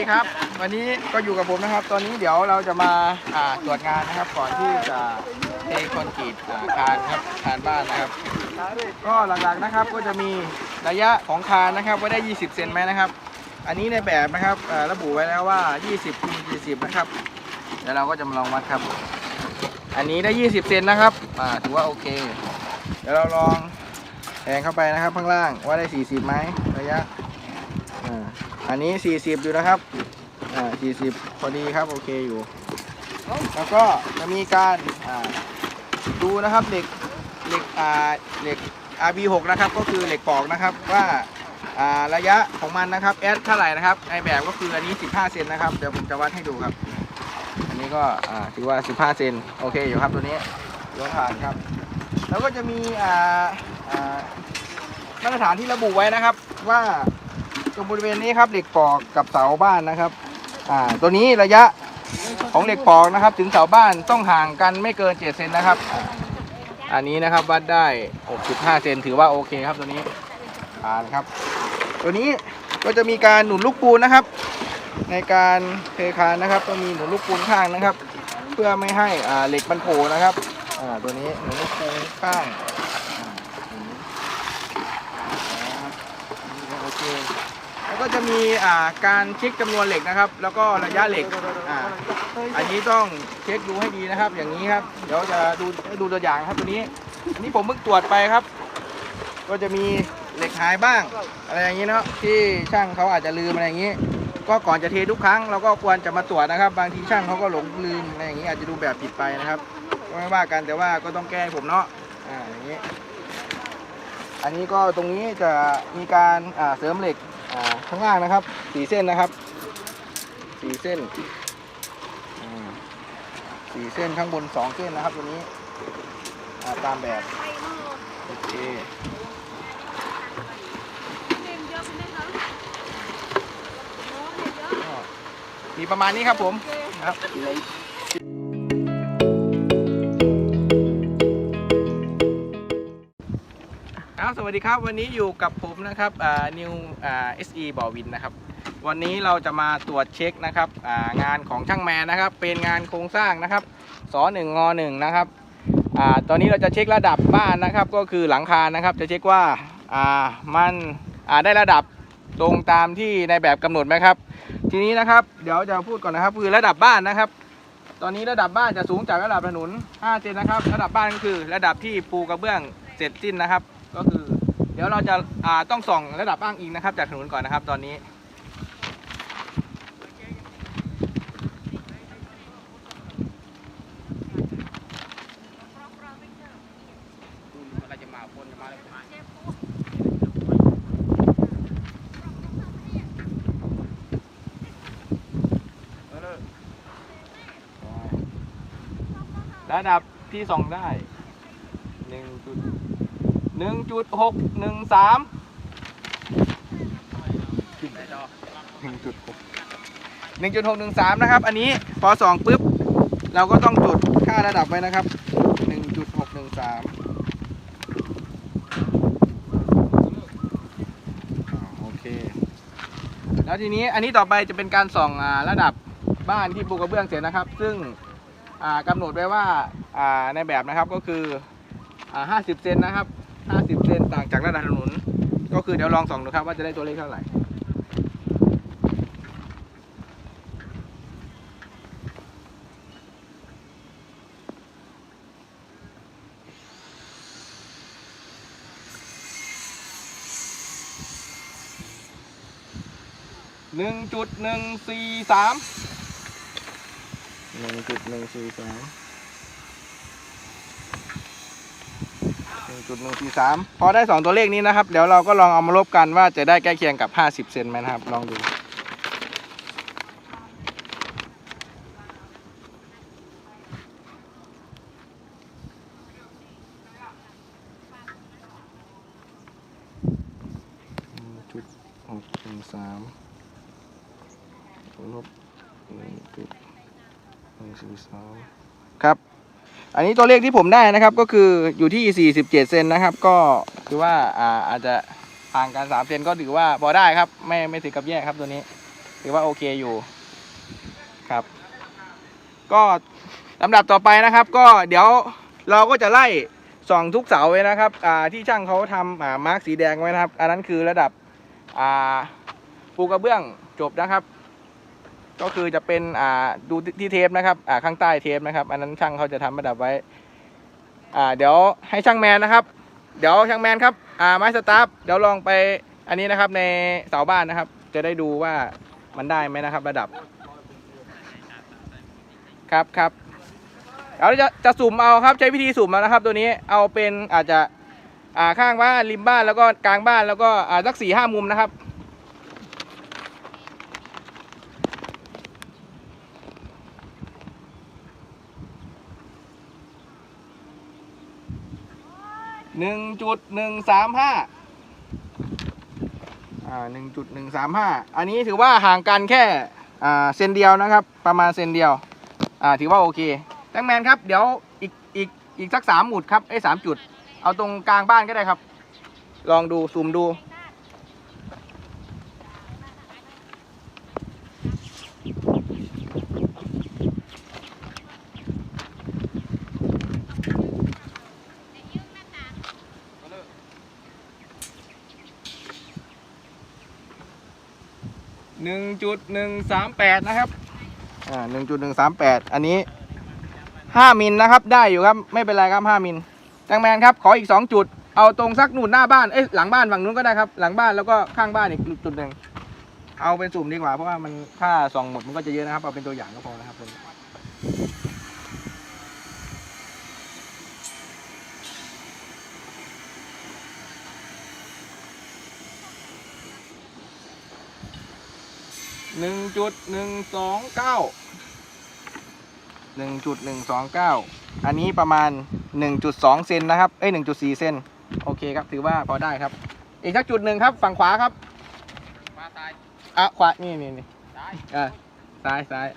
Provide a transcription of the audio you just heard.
ดีครับ วันนี้ก็อยู่กับผมนะครับ ตอนนี้เดี๋ยวเราจะมาอ่าตรวจงานนะครับ ก่อนที่จะเทคอนกรีตอ่าคานครับคานบ้านนะครับ ก็หลักๆนะครับก็จะมีระยะของคานนะครับว่าได้ 20 เซนไหมนะครับ อันนี้ในแบบนะครับอ่าระบุไว้แล้วว่า 20คูณ40 นะครับ เดี๋ยวเราก็จะมาลองวัดครับ อันนี้ได้ 20 เซนนะครับอ่าถือว่าโอเค เดี๋ยวเราลองแทงเข้าไปนะครับข้างล่างว่าได้ 40ไหมระยะอ่า อันนี้ 40 อยู่นะครับ อ่า 40 พอดีครับ โอเคอยู่ แล้วก็จะมีการอ่าดูนะครับเหล็กเหล็กอ่าเหล็ก RB6 นะครับ ก็คือเหล็กปอกนะครับว่าอ่าระยะของมันนะครับแอดเท่าไหร่นะครับในแบบก็คืออันนี้ 15 เซนนะครับ เดี๋ยวผมจะวัดให้ดูครับ อันนี้ก็อ่าถือว่า 15 เซนโอเคอยู่ครับตัวนี้ยกผ่านครับ แล้วก็จะมีอ่าอ่ามาตรฐานที่ระบุไว้นะครับว่า รงบริเวณนี้ครับเหล็กปอกกับเสาบ้านนะครับอ่าตัวนี้ระยะของเหล็กปอกนะครับ ถึงเสาบ้านต้องห่างกันไม่เกิน7เซนนะครับอ่าอันนี้นะครับวัดได้ 65 เซนถือว่าโอเคครับตัวนี้ผ่านครับ ตัวนี้ก็จะมีการหนุนลูกปูนนะครับ ในการเทคานนะครับก็มีหนุนลูกปูนข้างนะครับ เพื่อไม่ให้อ่าเหล็กมันโผล่นะครับอ่าตัวนี้หนุนลูกปูนข้างอ่าอย่างนี้นะครับนี่ก็โอเค ก็จะมีอ่าการเช็คจำนวนเหล็กนะครับ แล้วก็ระยะเหล็กอ่าอันนี้ต้องเช็คดูให้ดีนะครับ อย่างนี้ครับ เดี๋ยวจะดูให้ดูตัวอย่างครับตัวนี้ อันนี้ผมเพิ่งตรวจไปครับ ก็จะมีเหล็กหายบ้าง อะไรอย่างนี้เนาะที่ช่างเขาอาจจะลืมอะไรอย่างนี้ ก็ก่อนจะเททุกครั้งเราก็ควรจะมาตรวจนะครับ บางทีช่างเขาก็หลงลืมอะไรอย่างนี้อาจจะดูแบบผิดไปนะครับก็ไม่ว่ากันแต่ว่าก็ต้องแก้ให้ผมเนาะอ่าอย่างนี้ อันนี้ก็ตรงนี้จะมีการอ่าเสริมเหล็ก ข้างล่างนะครับสี่เส้นนะครับสี่เส้นอ่าสี่เส้นข้างบนสองเส้นนะครับตัวนี้อ่าตามแบบโอเคมีประมาณนี้ครับผมครับ วัสดีครับ วันนี้อยู่กับผมนะครับนิวอ่า SE บ่อวินนะครับ วันนี้เราจะมาตรวจเช็คนะครับางานของช่างแมนนะครับ เป็นงานโครงสร้างนะครับสหนึ่งงอหนึ่งนะครับอตอนนี้เราจะเช็คระดับบ้านนะครับ ก็คือหลังคานะครับ จะเช็คว่าามันได้ระดับตรงตามที่ในแบบกำหนดไหมครับ ทีนี้นะครับเดี๋ยวจะพูดก่อนนะครับ คือระดับบ้านนะครับ ตอนนี้ระดับบ้านจะสูงจากระดับถนน5เซนนะครับ ระดับบ้านก็คือระดับที่ปูกระเบื้องเสร็จสิ้นนะครับ ก็คือ ดี๋ยวเราจะอ่าต้องส่องระดับอ้างอิงนะครับ จากถนนก่อนนะครับ ตอนนี้ ระดับที่ส่องได้หนึ่งจุด หนึ่งจุดหกหนึ่งสามหนึ่งจุดหกหนึ่งจุดหกหนึ่งสามนะครับ อันนี้พอส่องปุ๊บ เราก็ต้องจดค่าระดับไว้นะครับหนึ่งจุดหกหนึ่งสามโอเค แล้วทีนี้อันนี้ต่อไปจะเป็นการส่องอระดับบ้านที่ปูกระเบื้องเสร็จนะครับ ซึ่งกำหนดไว้ว่าในแบบนะครับก็คืออ่า50 เซนนะครับ 50 เซนต่างจากระดับถนน ก็คือเดี๋ยวลองส่องดูครับว่าจะได้ตัวเลขเท่าไหร่หนึ่งจุดหนึ่งสี่สามหนึ่งจุดหนึ่งสี่สามหนึ่ง จุดหนึ่งสี่สามพอได้สองตัวเลขนี้นะครับ เดี๋ยวเราก็ลองเอามาลบกันว่าจะได้ใกล้เคียงกับห้าสิบเซนไหมนะครับ ลองดูจุดหกหนึ่งสามลบหนึ่งจุดหนึ่งสี่สามครับ อันนี้ตัวเลขที่ผมได้นะครับก็คืออยู่ที่ 47 เซนนะครับ ก็คือว่าอ่าอาจจะห่างกัน 3 เซนก็ถือว่าพอได้ครับ ไม่ไม่ถึงกับแย่ครับตัวนี้ ถือว่าโอเคอยู่ครับ ก็ลำดับต่อไปนะครับ ก็เดี๋ยวเราก็จะไล่ส่องทุกเสาเลยนะครับอ่าที่ช่างเขาทำอ่ามาร์กสีแดงไว้นะครับ อันนั้นคือระดับอ่าปูกระเบื้องจบนะครับ ก็คือจะเป็นอ่าดูที่เทปนะครับอ่าข้างใต้เทปนะครับ อันนั้นช่างเขาจะทำระดับไว้ อ่าเดี๋ยวให้ช่างแมนนะครับ เดี๋ยวช่างแมนครับอ่าไม้สตาร์ฟเดี๋ยวลองไปอันนี้นะครับในเสาบ้านนะครับ จะได้ดูว่ามันได้ไหมนะครับ ระดับ ครับครับเดี๋ยวจะจะสุ่มเอาครับใช้วิธีสุ่มนะครับ ตัวนี้เอาเป็นอาจจะอ่าข้างบ้านริมบ้านแล้วก็กลางบ้านแล้วก็อ่าสักสี่ห้ามุมนะครับ หนึ่งจุดหนึ่งสามห้าอ่าหนึ่งจุดหนึ่งสามห้าอันนี้ถือว่าห่างกันแค่อ่าเซนเดียวนะครับ ประมาณเซนเดียวอ่าถือว่าโอเคแจ็คแมนครับเดี๋ยวอีกอีกอีกสักสามหมุดครับไอ้สามจุด เอาตรงกลางบ้านก็ได้ครับ ลองดูซูมดู หนึ่งจุดหนึ่งสามแปดนะครับ อ่าหนึ่งจุดหนึ่งสามแปดอันนี้ห้ามิลนะครับ ได้อยู่ครับ ไม่เป็นไรครับห้ามิลแตงแมนครับ ขออีกสองจุด เอาตรงซักหนุนหน้าบ้าน เอ้ย หลังบ้านฝั่งนู้นก็ได้ครับ หลังบ้านแล้วก็ข้างบ้านอีกจุดหนึ่ง เอาเป็นสุ่มดีกว่า เพราะว่ามันค่าส่องหมดมันก็จะเยอะนะครับ เอาเป็นตัวอย่างก็พอนะครับ หนึ่งจุดหนึ่งสองเก้าหนึ่งจุดหนึ่งสองเก้าอันนี้ประมาณหนึ่งจุดสองเซนนะครับ เอ้ยหนึ่งจุดสี่เซนโอเคครับ ถือว่าพอได้ครับ อีกสักจุดหนึ่งครับ ฝั่งขวาครับมาตายอะขวา นี่นี่นี่ตายอะซ้ายซ้าย